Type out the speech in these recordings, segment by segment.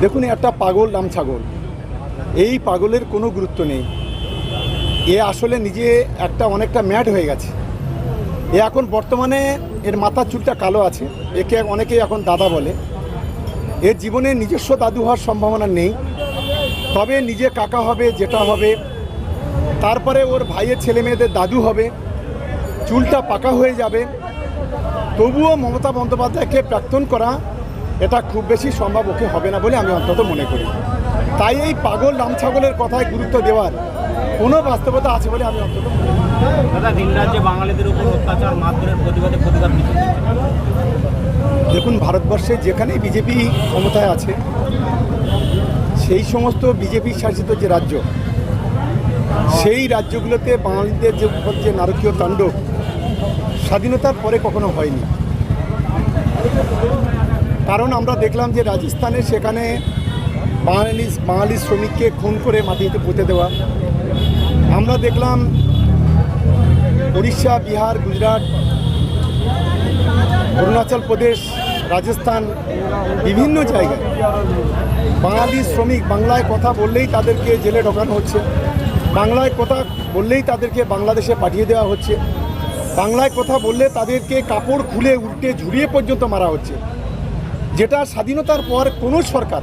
দেখুন একটা পাগল নাম ছাগল। এই পাগলের কোনো গুরুত্ব নেই। এ আসলে নিজে একটা অনেকটা ম্যাড হয়ে গেছে। এ এখন বর্তমানে এর মাথার চুলটা কালো আছে। একে অনেকেই এখন দাদা বলে। এর জীবনে নিজস্ব দাদু হওয়ার সম্ভাবনা নেই। তবে নিজে কাকা হবে যেটা হবে। তারপরে ওর ভাইয়ের ছেলে মেয়েদের দাদু হবে। চুলটা পাকা হয়ে যাবে। তবুও মমতা বন্দ্যোপাধ্যায়কে প্রাক্তন করা এটা খুব বেশি সম্ভব ওকে হবে না বলে আমি অন্তত মনে করি। তাই এই পাগল রাম ছাগলের কথায় গুরুত্ব দেওয়ার কোনো বাস্তবতা আছে বলে আমি অন্তত করি। না। দাদা দিন রাজ্যে বাঙালিদের উপর অত্যাচার মারধরের প্রতিবাদে প্রতিবাদ দেখুন ভারতবর্ষে যেখানে বিজেপি ক্ষমতায় আছে সেই সমস্ত বিজেপি শাসিত যে রাজ্য সেই রাজ্যগুলোতে বাঙালিদের যে উপর যে নারকীয় তাণ্ডব স্বাধীনতার পরে কখনো হয়নি। কারণ আমরা দেখলাম যে রাজস্থানে সেখানে বাঙালি বাঙালি শ্রমিককে খুন করে মাটিতে পুঁতে দেওয়া। আমরা দেখলাম উড়িষ্যা, বিহার, গুজরাট, অরুণাচল প্রদেশ, রাজস্থান বিভিন্ন জায়গায় বাঙালি শ্রমিক বাংলায় কথা বললেই তাদেরকে জেলে ঢোকানো হচ্ছে। বাংলায় কথা বললেই তাদেরকে বাংলাদেশে পাঠিয়ে দেওয়া হচ্ছে। বাংলায় কথা বললে তাদেরকে কাপড় খুলে উল্টে ঝুরিয়ে পর্যন্ত মারা হচ্ছে। যেটা স্বাধীনতার পর কোনো সরকার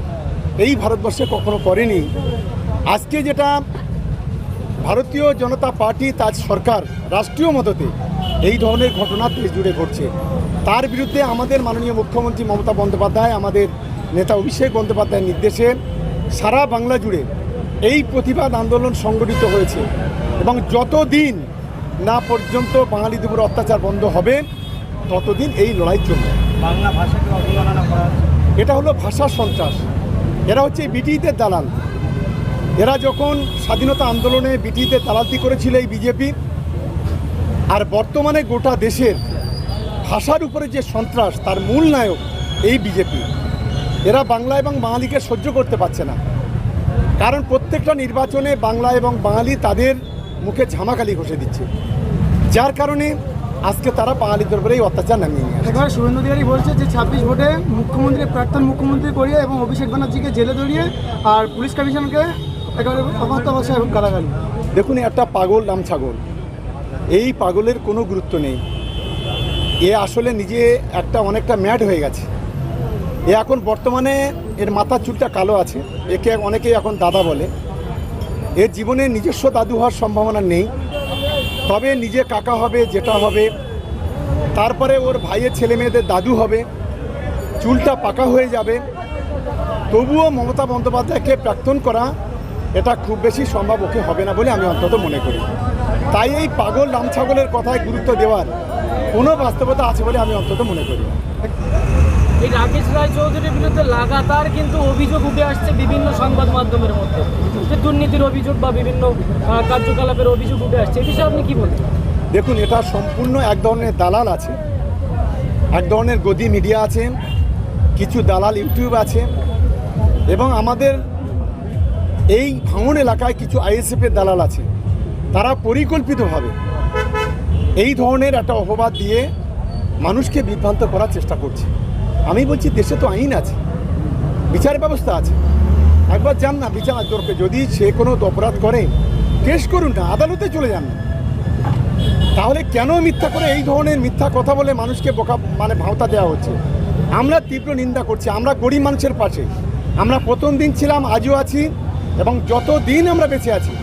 এই ভারতবর্ষে কখনো করেনি। আজকে যেটা ভারতীয় জনতা পার্টি তার সরকার রাষ্ট্রীয় মদতে এই ধরনের ঘটনা দেশ জুড়ে ঘটছে। তার বিরুদ্ধে আমাদের মাননীয় মুখ্যমন্ত্রী মমতা বন্দ্যোপাধ্যায়, আমাদের নেতা অভিষেক বন্দ্যোপাধ্যায়ের নির্দেশে সারা বাংলা জুড়ে এই প্রতিবাদ আন্দোলন সংগঠিত হয়েছে এবং যতদিন না পর্যন্ত বাঙালিদের উপর অত্যাচার বন্ধ হবে, ততদিন এই লড়াই চলবে। বাংলা ভাষাকে অবমাননা করা হচ্ছে। এটা হলো ভাষা সন্ত্রাস। এরা হচ্ছে বিটিদের দালাল। এরা যখন স্বাধীনতা আন্দোলনে বিটিদের দালালতি করেছিল এই বিজেপি, আর বর্তমানে গোটা দেশের ভাষার উপরে যে সন্ত্রাস, তার মূল নায়ক এই বিজেপি। এরা বাংলা এবং বাঙালিকে সহ্য করতে পারছে না। কারণ প্রত্যেকটা নির্বাচনে বাংলা এবং বাঙালি তাদের মুখে ঝামাকালি ঘষে দিচ্ছে। যার কারণে আজকে তারা বাঙালিদের উপরে এই অত্যাচার নামিয়ে নিয়ে একবার শুভেন্দু অধিকারী বলছে যে ছাব্বিশ ভোটে মুখ্যমন্ত্রী প্রাক্তন মুখ্যমন্ত্রী করিয়ে এবং অভিষেক ব্যানার্জিকে জেলে দড়িয়ে আর পুলিশ কমিশনকে একেবারে অবাধ্য এবং গালাগালি দেখুন একটা পাগল নাম ছাগল। এই পাগলের কোনো গুরুত্ব নেই। এ আসলে নিজে একটা অনেকটা ম্যাড হয়ে গেছে। এ এখন বর্তমানে এর মাথার চুলটা কালো আছে। একে অনেকেই এখন দাদা বলে। এর জীবনে নিজস্ব দাদু হওয়ার সম্ভাবনা নেই। তবে নিজে কাকা হবে যেটা হবে। তারপরে ওর ভাইয়ের ছেলে মেয়েদের দাদু হবে। চুলটা পাকা হয়ে যাবে। তবুও মমতা বন্দ্যোপাধ্যায়কে প্রাক্তন করা এটা খুব বেশি সম্ভব ওকে হবে না বলে আমি অন্তত মনে করি। তাই এই পাগল রাম ছাগলের কথায় গুরুত্ব দেওয়ার কোনো বাস্তবতা আছে বলে আমি অন্তত মনে করি। এই রাকেশ রায় চৌধুরীর বিরুদ্ধে লাগাতার কিন্তু অভিযোগ উঠে আসছে বিভিন্ন সংবাদ মাধ্যমের মধ্যে যে দুর্নীতির অভিযোগ বা বিভিন্ন কার্যকলাপের অভিযোগ উঠে আসছে। এই বিষয়ে আপনি কি বলবেন? দেখুন, এটা সম্পূর্ণ এক ধরনের দালাল আছে, এক ধরনের গদি মিডিয়া আছে, কিছু দালাল ইউটিউব আছে, এবং আমাদের এই ভাঙন এলাকায় কিছু আইএসএফের দালাল আছে। তারা পরিকল্পিতভাবে এই ধরনের একটা অপবাদ দিয়ে মানুষকে বিভ্রান্ত করার চেষ্টা করছে। আমি বলছি, দেশে তো আইন আছে, বিচার ব্যবস্থা আছে। একবার যান না বিচার তরফে যদি সে কোনো অপরাধ করে, কেস করুন না, আদালতে চলে যান না। তাহলে কেন মিথ্যা করে এই ধরনের মিথ্যা কথা বলে মানুষকে বোকা মানে ভাওতা দেওয়া হচ্ছে? আমরা তীব্র নিন্দা করছি, আমরা গরিব মানুষের পাশে। আমরা প্রথম দিন ছিলাম, আজও আছি, এবং যত দিন আমরা বেঁচে আছি,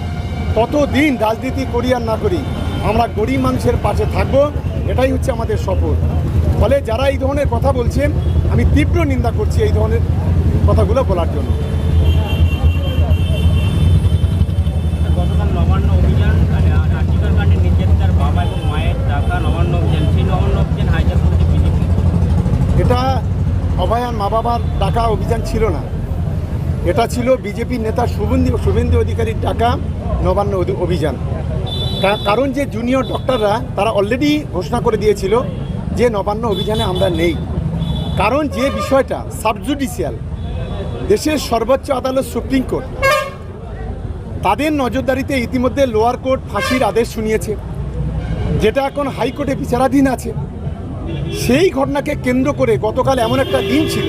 তত দিন রাজনীতি করি আর না করি, আমরা গরিব মানুষের পাশে থাকব, এটাই হচ্ছে আমাদের শপথ। ফলে যারা এই ধরনের কথা বলছেন আমি তীব্র নিন্দা করছি এই ধরনের কথাগুলো বলার জন্য। বিজেপি এটা অভয়ান মা বাবার ডাকা অভিযান ছিল না। এটা ছিল বিজেপির নেতা শুভেন্দু শুভেন্দু অধিকারীর ডাকা নবান্ন অভিযান। কারণ যে জুনিয়র ডক্টররা তারা অলরেডি ঘোষণা করে দিয়েছিল যে নবান্ন অভিযানে আমরা নেই। কারণ যে বিষয়টা সাবজুডিশিয়াল, দেশের সর্বোচ্চ আদালত সুপ্রিম কোর্ট, তাদের নজরদারিতে ইতিমধ্যে লোয়ার কোর্ট ফাঁসির আদেশ শুনিয়েছে, যেটা এখন হাইকোর্টে বিচারাধীন আছে। সেই ঘটনাকে কেন্দ্র করে গতকাল এমন একটা দিন ছিল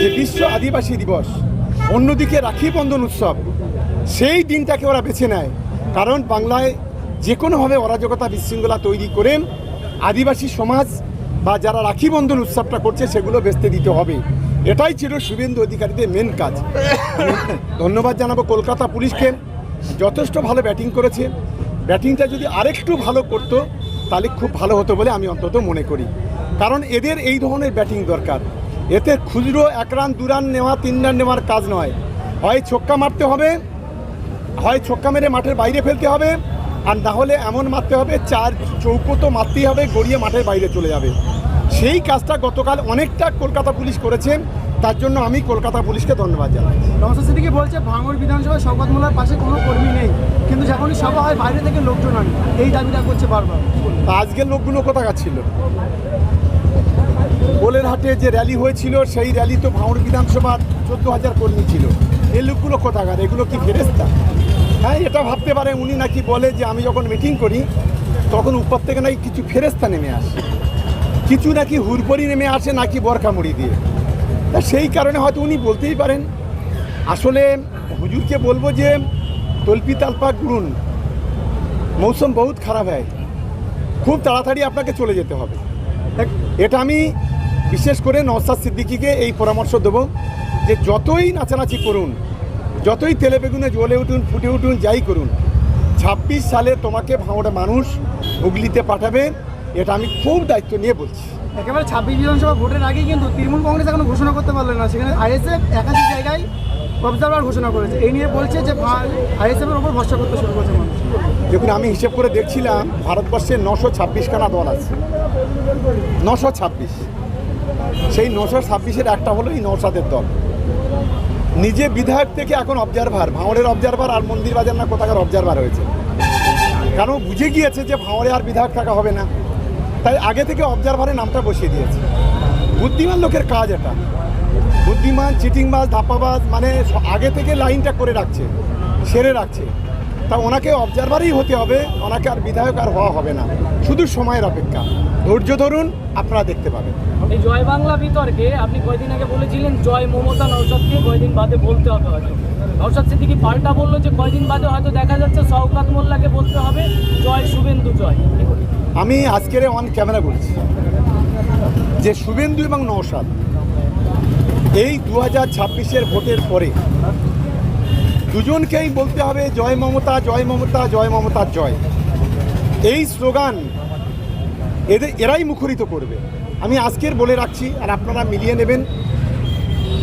যে বিশ্ব আদিবাসী দিবস, অন্যদিকে রাখি বন্ধন উৎসব, সেই দিনটাকে ওরা বেছে নেয়। কারণ বাংলায় যে কোনোভাবে অরাজকতা বিশৃঙ্খলা তৈরি করে আদিবাসী সমাজ বা যারা রাখি বন্ধন উৎসবটা করছে, সেগুলো বেচতে দিতে হবে। এটাই ছিল শুভেন্দু অধিকারীদের মেন কাজ। ধন্যবাদ জানাব কলকাতা পুলিশকে। যথেষ্ট ভালো ব্যাটিং করেছে। ব্যাটিংটা যদি আরেকটু ভালো করতো, তাহলে খুব ভালো হতো বলে আমি অন্তত মনে করি। কারণ এদের এই ধরনের ব্যাটিং দরকার। এতে খুচরো এক রান, দু রান নেওয়া, তিন রান নেওয়ার কাজ নয়। হয় ছক্কা মারতে হবে, হয় ছক্কা মেরে মাঠের বাইরে ফেলতে হবে আর না হলে এমন মারতে হবে চার চৌকো তো মারতেই হবে গড়িয়ে মাঠের বাইরে চলে যাবে। সেই কাজটা গতকাল অনেকটা কলকাতা পুলিশ করেছেন তার জন্য আমি কলকাতা পুলিশকে ধন্যবাদ জানাই। সিদ্দিকি বলছে ভাঙড় বিধানসভায় শওকত মোল্লার পাশে কোনো কর্মী নেই কিন্তু যখনই সভা হয় বাইরে থেকে লোকজন আনে এই দাবিটা করছে বারবার। আজকের লোকগুলো কোথাকার ছিল? হাটে যে র্যালি হয়েছিল সেই র্যালি তো ভাঙড় বিধানসভার চোদ্দ হাজার কর্মী ছিল। এই লোকগুলো কোথাকার? এগুলো কি ফেরেস্তা হ্যাঁ এটা ভাবতে পারে উনি নাকি বলে যে আমি যখন মিটিং করি, তখন উপর থেকে নাকি কিছু ফেরেস্তা নেমে আসে। কিছু নাকি হুরপরি নেমে আসে নাকি বরখা মুড়ি দিয়ে। তা সেই কারণে হয়তো উনি বলতেই পারেন। আসলে হুজুরকে বলব যে, তল্পি তালপা গুরুন মৌসুম বহুত খারাপ হয়। খুব তাড়াতাড়ি আপনাকে চলে যেতে হবে। এটা আমি বিশেষ করে নওসাদ সিদ্দিকিকে এই পরামর্শ দেবো যে যতই নাচানাচি করুন যতই তেলে বেগুনে জ্বলে উঠুন ফুটে উঠুন যাই করুন ছাব্বিশ সালে তোমাকে ভাঙড়ে মানুষ হুগলিতে পাঠাবে এটা আমি খুব দায়িত্ব নিয়ে বলছি। একেবারে ছাব্বিশ বিধানসভা ভোটের আগেই কিন্তু তৃণমূল কংগ্রেস এখনও ঘোষণা করতে পারল না। সেখানে আইএসএফ একাধিক জায়গায় অবজারভার ঘোষণা করেছে। এই নিয়ে বলছে যে আইএসএফের ওপর ভরসা করতে শুরু করেছে মানুষ। দেখুন আমি হিসেব করে দেখছিলাম ভারতবর্ষে নশো ছাব্বিশখানা দল আছে। নশো ছাব্বিশ। সেই নশো ছাব্বিশের একটা হলো এই নৌসাদের দল। নিজে বিধায়ক থেকে এখন অবজারভার ভাঁড়ের অবজারভার আর মন্দির বাজার না কোথাকার অবজারভার হয়েছে। কারণ বুঝে গিয়েছে যে ভাঁড়ে আর বিধায়ক থাকা হবে না? তাই আগে থেকে অবজারভারে নামটা বসিয়ে দিয়েছে। বুদ্ধিমান লোকের কাজ এটা। বুদ্ধিমান, চিটিংবাজ, ধাপ্পাবাজ মানে আগে থেকে লাইনটা করে রাখছে, সেরে রাখছে। তা ওনাকে অবজারভারই হতে হবে ওনাকে আর বিধায়ক আর হওয়া হবে না। শুধু সময়ের অপেক্ষা। ধৈর্য ধরুন আপনারা দেখতে পাবেন। এই জয় বাংলা বিতর্কে আপনি কয়দিন আগে বলেছিলেন জয় মমতা নৌসাদকে কয়দিন বাদে বলতে হবে হয়তো। নৌসাদ সিদ্দিকি পাল্টা বলল যে কয়দিন বাদে হয়তো দেখা যাচ্ছে শওকাত মোল্লাকে বলতে হবে জয় শুভেন্দু জয়। আমি আজকের অন ক্যামেরা বলছি। যে শুভেন্দু এবং নৌসাদ এই দু হাজার ছাব্বিশের ভোটের পরে দুজনকেই বলতে হবে, জয় মমতা জয় মমতা জয় মমতা, জয়। এই স্লোগান এদের, এরাই মুখরিত করবে। আমি আজকের বলে রাখছি, আর আপনারা মিলিয়ে নেবেন।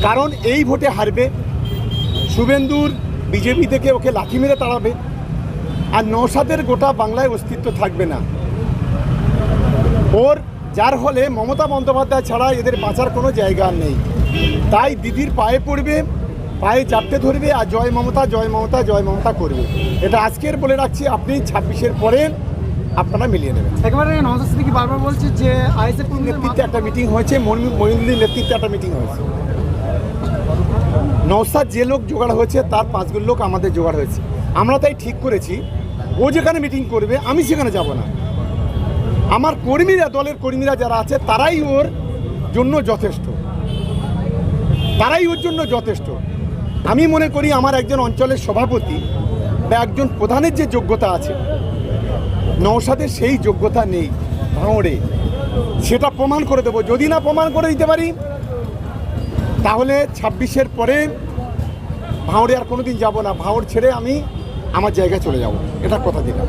কারণ এই ভোটে হারবে শুভেন্দুর বিজেপি থেকে ওকে লাথি মেরে তাড়াবে, আর নৌসাদের গোটা বাংলায় অস্তিত্ব থাকবে না। ওর, যার হলে মমতা বন্দ্যোপাধ্যায় ছাড়া এদের বাঁচার কোনো জায়গা নেই। তাই দিদির পায়ে পড়বে পায়ে চাপতে ধরবে আর জয় মমতা জয় মমতা জয় মমতা করবে। এটা আজকের বলে রাখছি আপনি ছাব্বিশের পরে আপনারা মিলিয়ে নেবেন। একেবারে নওসাদ সিদ্দিকি বারবার বলছে যে আইএসএফ নেতৃত্বে একটা মিটিং হয়েছে মহিনুদ্দিন নেতৃত্বে একটা মিটিং হয়েছে। নৌসাদ যে লোক জোগাড় হয়েছে তার পাঁচগুলো লোক আমাদের জোগাড় হয়েছে। আমরা তাই ঠিক করেছি ও যেখানে মিটিং করবে আমি সেখানে যাব না। আমার কর্মীরা দলের কর্মীরা যারা আছে তারাই ওর জন্য যথেষ্ট। তারাই ওর জন্য যথেষ্ট। আমি মনে করি আমার একজন অঞ্চলের সভাপতি বা একজন প্রধানের যে যোগ্যতা আছে নৌসাদের সেই যোগ্যতা নেই, ভাঙড়ে। সেটা প্রমাণ করে দেবো। যদি না প্রমাণ করে দিতে পারি, তাহলে ছাব্বিশের পরে ভাঁড়ে আর কোনোদিন যাব না। ভাঁড় ছেড়ে আমি আমার জায়গায় চলে যাব। এটা কথা দিলাম।